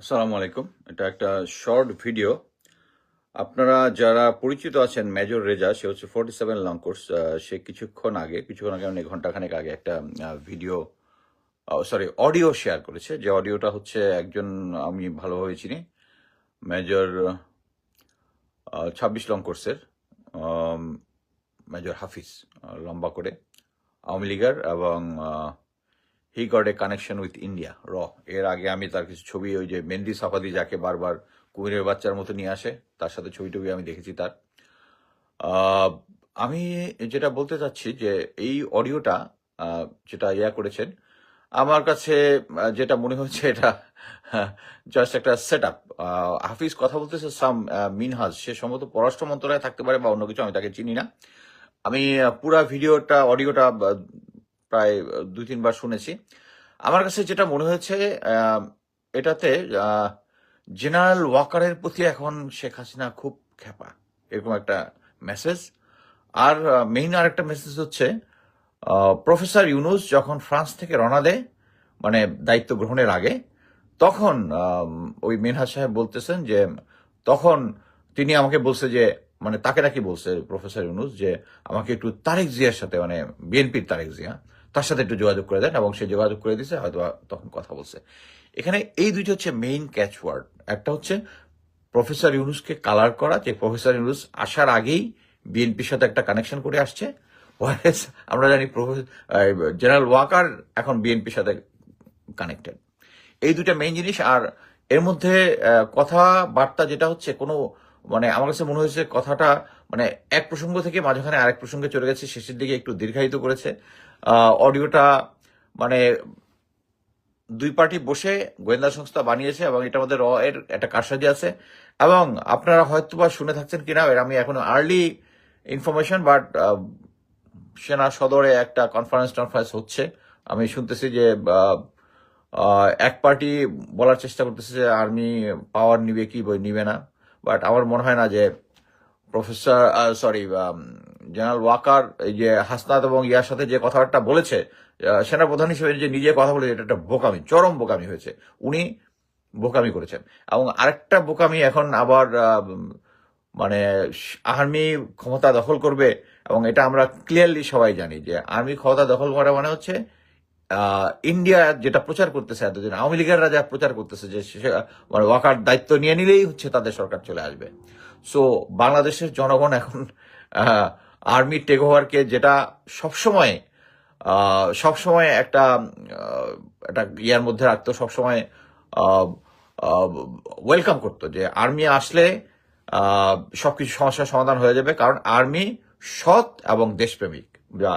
আসসালামু আলাইকুম। এটা একটা শর্ট ভিডিও। আপনারা যারা পরিচিত আছেন মেজর রেজা, সে হচ্ছে ফোর্টি সেভেন লং কোর্স। সে কিছুক্ষণ আগে কিছুক্ষণ আগে মানে ঘন্টাখানেক আগে একটা ভিডিও সরি অডিও শেয়ার করেছে। যে অডিওটা হচ্ছে একজন আমি ভালোভাবে চিনি, মেজর ছাব্বিশ লং কোর্সের মেজর হাফিজ লম্বা করে, আওয়ামী লীগের এবং he got a connection with India র এর আগে আমি তার কিছু ছবি, ওই যে মেন্দি সাফাদি যাকে বারবার কুমিরের বাচ্চার মতো নিয়ে আসে, তার সাথে ছবি টবি আমি দেখেছি তার। আমি যেটা বলতে চাচ্ছি যে, এই অডিওটা যেটা ইয়া করেছেন, আমার কাছে যেটা মনে হচ্ছে এটা জাস্ট একটা সেট আপ হাফিজ কথা বলতেছে সাম মিনহাজ। সে সম্ভবত পররাষ্ট্র মন্ত্রণালয়ে থাকতে পারে বা অন্য কিছু, আমি তাকে চিনি না। আমি পুরা ভিডিওটা, অডিওটা প্রায় দুই, তিনবার শুনেছি। আমার কাছে যেটা মনে হয়েছে এটাতে জেনারেল ওয়াকারের প্রতি এখন শেখ হাসিনা খুব খেপা এরকম একটা মেসেজ। আর মেইন আর একটা মেসেজ হচ্ছে প্রফেসর ইউনুস যখন ফ্রান্স থেকে রওনা দেয় মানে দায়িত্ব গ্রহণের আগে, তখন ওই মিনহাজ সাহেব বলতেছেন যে, তখন তিনি আমাকে বলছে যে মানে তাকে নাকি বলছে প্রফেসর ইউনুস যে, আমাকে একটু তারেক জিয়ার সাথে মানে বিএনপির তারেক জিয়া তার সাথে একটু যোগাযোগ করে দেন এবং সে যোগাযোগ করে দিছে হয়তো তখন কথা বলছে। এখানে এই দুইটা হচ্ছে মেইন ক্যাচ ওয়ার্ড একটা হচ্ছে প্রফেসর ইউনুসকে কালার করা, যে প্রফেসর ইউনুস আসার আগেই বিএনপির সাথে একটা কানেকশন করে আসছে। আমরা জানি জেনারেল ওয়াকার এখন বিএনপির সাথে কানেক্টেড এই দুটা মেইন জিনিস, আর এর মধ্যে কথাবার্তা যেটা হচ্ছে, কোনো মানে আমার কাছে মনে হয়েছে কথাটা মানে এক প্রসঙ্গ থেকে মাঝখানে আরেক প্রসঙ্গে চলে গেছে, শেষের দিকে একটু দীর্ঘায়িত করেছে। অডিওটা মানে দুই পার্টি বসে গোয়েন্দা সংস্থা বানিয়েছে এবং এটা আমাদের র এর একটা কারসাজি আছে। এবং আপনারা হয়তো বা শুনে থাকছেন কিনা আমি এখন আর্লি ইনফরমেশন বাট সেনা সদরে একটা কনফারেন্স টনফারেন্স হচ্ছে। আমি শুনতেছি যে এক পার্টি বলার চেষ্টা করতেছে যে, আর্মি পাওয়ার নিবে কি বই নিবে না। বাট আমার মনে হয় না যে প্রফেসর সরি জেনারেল ওয়াকার, এই যে হাসনাত এবং ইয়ার সাথে যে কথাবার্তা বলেছে সেনাপ্রধান হিসেবে যে নিজে কথা বলেছে, এটা একটা বোকামি, চরম বোকামি হয়েছে। উনি বোকামি করেছেন। এবং আরেকটা বোকামি এখন আবার মানে আর্মি ক্ষমতা দখল করবে, এবং এটা আমরা ক্লিয়ারলি সবাই জানি যে আর্মি ক্ষমতা দখল করা মানে হচ্ছে ইন্ডিয়া যেটা প্রচার করতেছে এতদিন, আওয়ামী লীগেররা যা প্রচার করতেছে যে মানে ওয়াকার দায়িত্ব নিয়ে নিলেই হচ্ছে তাদের সরকার চলে আসবে। সো বাংলাদেশের জনগণ এখন আর্মি টেক ওভারকে যেটা সবসময় সবসময় একটা একটা ইয়ার মধ্যে রাখতো সবসময় ওয়েলকাম করতো যে আর্মি আসলে আহ, সবকিছু সমস্যার সমাধান হয়ে যাবে কারণ আর্মি সৎ এবং দেশপ্রেমিক।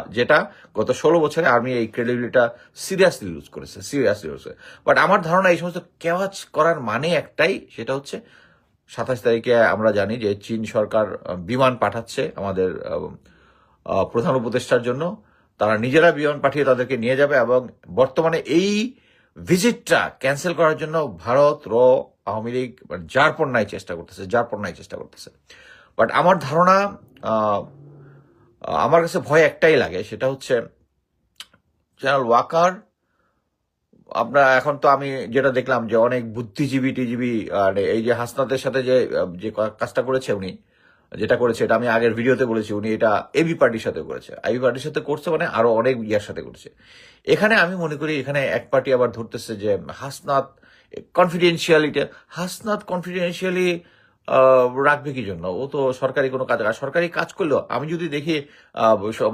যেটা গত ষোলো বছরে আর্মি এই ক্রেডিবিলিটা সিরিয়াসলি লুজ করেছে সিরিয়াসলি ইউজ লুজ বাট আমার ধারণা এই সমস্ত কেওয়াজ করার মানে একটাই সেটা হচ্ছে সাতাশ তারিখে আমরা জানি যে চীন সরকার বিমান পাঠাচ্ছে আমাদের প্রধান উপদেষ্টার জন্য। তারা নিজেরা বিমান পাঠিয়ে তাদেরকে নিয়ে যাবে এবং বর্তমানে এই ভিজিটটা ক্যান্সেল করার জন্য ভারত, র, আওয়ামী লীগ মানে নাই চেষ্টা করতেছে নাই চেষ্টা করতেছে। বাট আমার ধারণা আমার কাছে ভয় একটাই লাগে, সেটা হচ্ছে জেনারেল ওয়াকার আমরা এখন তো আমি যেটা দেখলাম যে অনেক বুদ্ধিজীবী টিজীবী, আর এই যে হাসনাতের সাথে যে যে কাজটা করেছে উনি, যেটা করেছে, এটা আমি আগের ভিডিওতে বলেছি, উনি এটা এবি পার্টির সাথে করেছে। আইবি পার্টির সাথে করছে মানে আরও অনেক ইয়ার সাথে করছে। এখানে আমি মনে করি এখানে এক পার্টি আবার ধরতেছে যে হাসনাত কনফিডেন্সিয়ালিটি হাসনাত কনফিডেন্সিয়ালি রাখবে কি জন্য? ও তো সরকারি কোনো কাজ সরকারি কাজ করলেও আমি যদি দেখি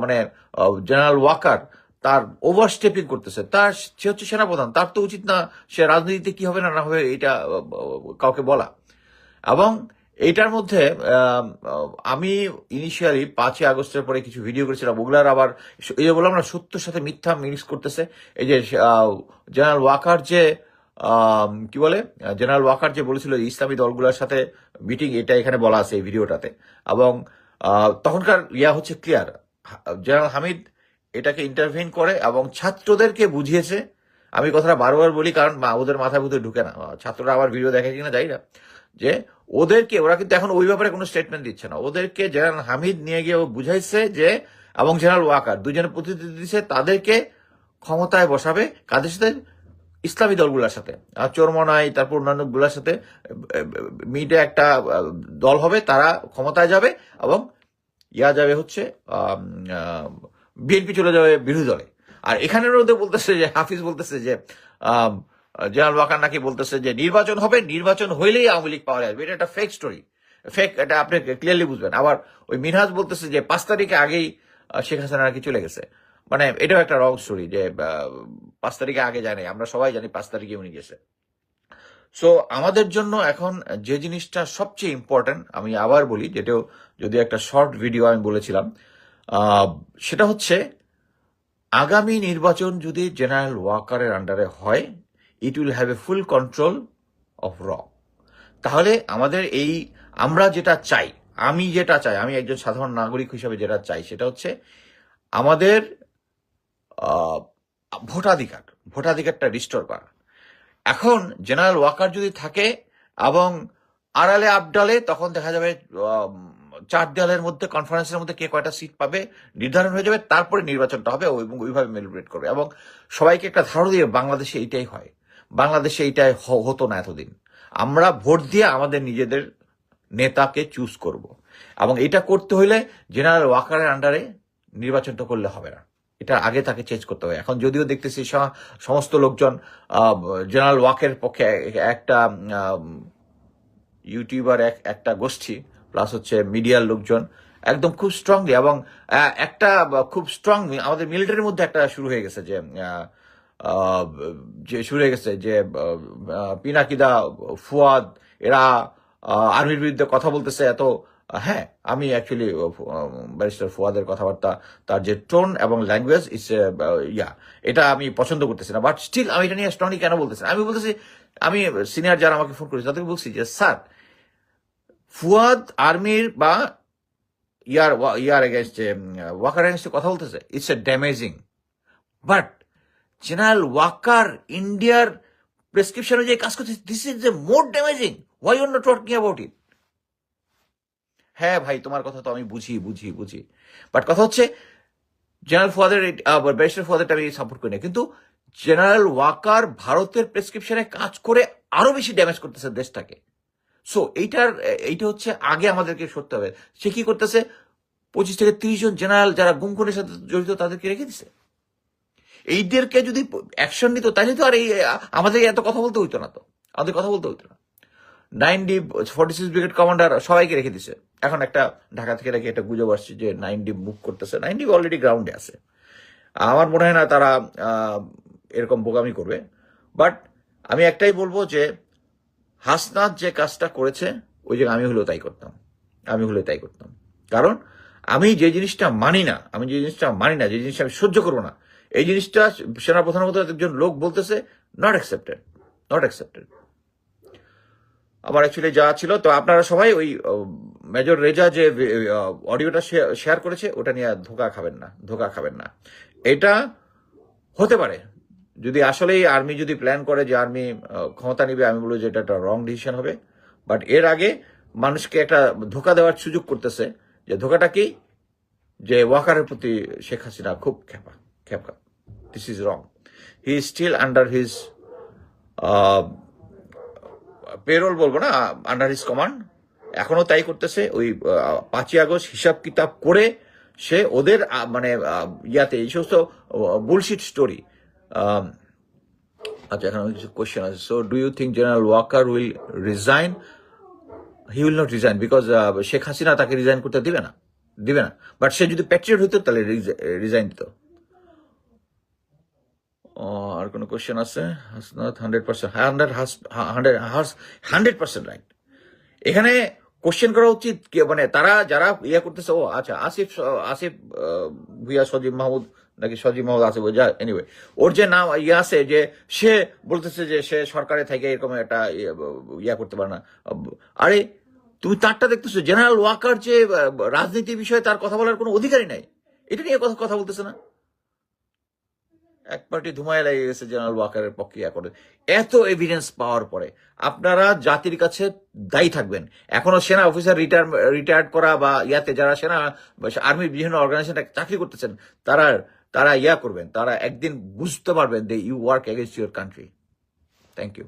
মানে জেনারেল ওয়াকার তার ওভারস্টেপিং করতেছে। তার সে হচ্ছে সেনাপ্রধান, তার তো উচিত না সে রাজনীতিতে কি হবে না না হবে এটা কাউকে বলা। এবং এইটার মধ্যে আমি ইনিশিয়ালি পাঁচই আগস্টের পরে কিছু ভিডিও করেছিলাম, ওগুলার আবার এই যে বললাম না, সত্যর সাথে মিথ্যা মিক্স করতেছে। এই যে জেনারেল ওয়াকার যে কি বলে জেনারেল ওয়াকার যে বলেছিল ইসলামী দলগুলোর সাথে মিটিং, এটা এখানে বলা আছে এই ভিডিওটাতে এবং তখনকার ইয়া হচ্ছে ক্লিয়ার জেনারেল হামিদ এটাকে ইন্টারভিন করে এবং ছাত্রদেরকে বুঝিয়েছে। আমি কথাটা বারবার বলি কারণ ওদের মাথায় বুঝে ঢুকে না। ছাত্ররা আবার ভিডিও দেখে কিনা, যাই না যে ওদেরকে, ওরা কিন্তু এখন ওই ব্যাপারে কোনো স্টেটমেন্ট দিচ্ছে না। ওদেরকে জেনারেল হামিদ নিয়ে গিয়ে ও বুঝাইছে যে এবং জেনারেল ওয়াকার দুজনে প্রতিনিধি দিচ্ছে তাদেরকে ক্ষমতায় বসাবে কাদের সাথে? ইসলামী দলগুলোর সাথে। চোরমনাই তারপর অন্যান্যগুলোর সাথে মিটে একটা দল হবে, তারা ক্ষমতায় যাবে এবং ইয়া যাবে হচ্ছে বিএনপি চলে যাবে, বিরোধী দলে। আর এখানের মধ্যে বলতেছে যে, হাফিজ বলতেছে যে জেনারেল ওয়াকার নাকি বলতেছে যে, নির্বাচন হবে, নির্বাচন হইলেই আওয়ামী লীগ পাওয়া যাবে। এটা একটা ফেক স্টোরি ফেক এটা আপনি ক্লিয়ারলি বুঝবেন। আবার ওই মিনহাজ বলতেছে যে, পাঁচ তারিখে আগেই শেখ হাসিনা নাকি চলে গেছে। মানে এটাও একটা রং স্টোরি যে পাঁচ তারিখে আগে যায় আমরা সবাই জানি পাঁচ তারিখে উনি গেছে। সো আমাদের জন্য এখন যে জিনিসটা সবচেয়ে ইম্পর্টেন্ট আমি আবার বলি, যেটাও যদি একটা শর্ট ভিডিও আমি বলেছিলাম সেটা হচ্ছে, আগামী নির্বাচন যদি জেনারেল ওয়াকারের আন্ডারে হয় it will have a full control of র তাহলে আমাদের এই, আমরা যেটা চাই, আমি যেটা চাই, আমি একজন সাধারণ নাগরিক হিসাবে যেটা চাই, সেটা হচ্ছে আমাদের ভোটাধিকার, ভোটাধিকারটা রিস্টোর করা। এখন জেনারেল ওয়াকার যদি থাকে এবং আড়ালে আবডালে, তখন দেখা যাবে চার দেওয়ালের মধ্যে কনফারেন্সের মধ্যে কে কয়টা সিট পাবে নির্ধারণ হয়ে যাবে, তারপরে নির্বাচনটা হবে এবং ওইভাবে মেলিব্রেট করবে এবং সবাইকে একটা ধারণা দিয়ে বাংলাদেশে এইটাই হয়। বাংলাদেশে এইটাই হতো না এতদিন। আমরা ভোট দিয়ে আমাদের নিজেদের নেতাকে চুজ করব এবং এটা করতে হলে জেনারেল ওয়াকারের আন্ডারে নির্বাচনটা করলে হবে না। এটা আগে তাকে চেঞ্জ করতে হবে। এখন যদিও দেখতেছি সমস্ত লোকজন জেনারেল ওয়াকের পক্ষে একটা ইউটিউবার এক, একটা গোষ্ঠী প্লাস হচ্ছে মিডিয়ার লোকজন একদম খুব স্ট্রংলি এবং একটা খুব স্ট্রং আমাদের মিলিটারির মধ্যে একটা শুরু হয়ে গেছে যে যে শুরু হয়ে গেছে যে পিনাকিদা, ফুয়াদ, এরা আর্মির বিরুদ্ধে কথা বলতেছে এত হ্যাঁ আমি অ্যাকচুয়ালি ব্যারিস্টার ফুয়াদের কথাবার্তা, তার যে টোন এবং ল্যাঙ্গুয়েজ ইস ইয়া, এটা আমি পছন্দ করতেছি না বাট স্টিল আমি এটা নিয়ে স্ট্রংলি কেন বলতেছি? আমি বলতেছি, আমি সিনিয়র যারা আমাকে ফোন করেছে তাদেরকে বলছি যে স্যার ফুয়াদ আর্মির বা ইয়ার ইয়ার এগেনস্ট ওয়াকার এগেনস্টে কথা বলতেছে। It's a damaging but general Waker ইন্ডিয়ার প্রেসক্রিপশন অনুযায়ী কাজ করছে this is a more damaging why you not talking about it হ্যাঁ ভাই, তোমার কথা তো আমি বুঝি বুঝি বুঝি। বাট কথা হচ্ছে জেনারেল ফুয়াদের ব্যারিস্টার ফুয়াদেরটা আমি সাপোর্ট করি না। কিন্তু জেনারেল ওয়াকার ভারতের প্রেসক্রিপশনে কাজ করে আরও বেশি ড্যামেজ করতেছে দেশটাকে। সো এইটার এইটা হচ্ছে আগে আমাদেরকে সরতে হবে। সে কি করতেছে? পঁচিশ থেকে তিরিশ জন জেনারেল যারা গুমখুনের সাথে জড়িত তাদেরকে রেখে দিছে। এইদেরকে যদি অ্যাকশন নিত, তাহলে তো আর এই আমাদের এত কথা বলতে হইতো না তো। আমাদের কথা বলতে হইতো না। Nine D forty six brigade commander সবাইকে রেখে দিছে। এখন একটা ঢাকা থেকে রেখে একটা গুজব আসছে যে নাইন ডি মুভ করতেছে। নাইন ডি অলরেডি গ্রাউন্ডে আছে। আমার মনে হয় না তারা এরকম বোকামি করবে। বাট আমি একটাই বলব যে হাসনাত যে কাজটা করেছে, ওই জায়গায় আমি হলেও তাই করতাম। আমি হলেও তাই করতাম। কারণ, আমি যে জিনিসটা মানি না, আমি যে জিনিসটা মানি না, যে জিনিসটা আমি সহ্য করব না, এই জিনিসটা সেনাপ্রধানের মতো একজন লোক বলতেছে নট অ্যাকসেপ্টেড নট অ্যাকসেপ্টেড আমার অ্যাকচুয়ালি যা ছিল, তো আপনারা সবাই ওই মেজর রেজা যে অডিওটা শেয়ার করেছে, ওটা নিয়ে ধোকা খাবেন না, ধোকা খাবেন না। এটা হতে পারে যদি আসলেই আর্মি যদি প্ল্যান করে যে আর্মি ক্ষমতা নিবে, আমি বলব যে এটা একটা রং ডিসিশন হবে। বাট এর আগে মানুষকে একটা ধোকা দেওয়ার সুযোগ করতেছে যে ধোকাটা কি? যে ওয়াকারের প্রতি শেখ হাসিনা খুব খেপা খেপা this is wrong he is still under his payroll বলব না আন্ডার হিজ কমান্ড এখনও তাই করতেছে। ওই পাঁচই আগস্ট হিসাব কিতাব করে সে ওদের মানে ইয়াতে এই সমস্ত বুলশিট স্টোরি আচ্ছা এখানে কিছু কোয়েশ্চেন আছে। So do you think general Waker will resign he will not resign because Sheikh Hasina তাকে রিজাইন করতে দিবে না। দিবে না। বাট সে যদি প্যাট্রিয়ট হতো তাহলে রিজাইন দিত। আর কোনো কোয়েশ্চেন আছে? Hasnat hundred percent hundred hundred hundred percent right এখানে কোশ্চেন করা উচিত মানে তারা যারা ইয়ে করতেছে ও আচ্ছা আসিফ আসিফ ভুইয়া সজিব মাহমুদ নাকি সজিব মাহমুদ আসিফ যা এনিওয়ে ওর যে নাম ইয়ে আছে যে সে বলতেছে যে সে সরকারে থেকে এরকম একটা ইয়ে, ইয়া করতে পারে না। আরে তুমি তারটা দেখতেছো জেনারেল ওয়াকার যে রাজনীতি বিষয়ে তার কথা বলার কোনো অধিকারই নাই। এটা নিয়ে কথা কথা বলতেছে না। এক পার্টি ধুমায় লেগে গেছে জেনারেল ওয়াকারের প্রক্রিয়া করে। এত এভিডেন্স পাওয়ার পরে আপনারা জাতির কাছে দায়ী থাকবেন। এখনও সেনা অফিসার রিটায়ার রিটায়ার্ড করা বা ইয়াতে যারা সেনা আর্মি বিভিন্ন অর্গানাইজেশনে চাকরি করতেছেন, তারা তারা ইয়া করবেন, তারা একদিন বুঝতে পারবেন they you work against your country thank you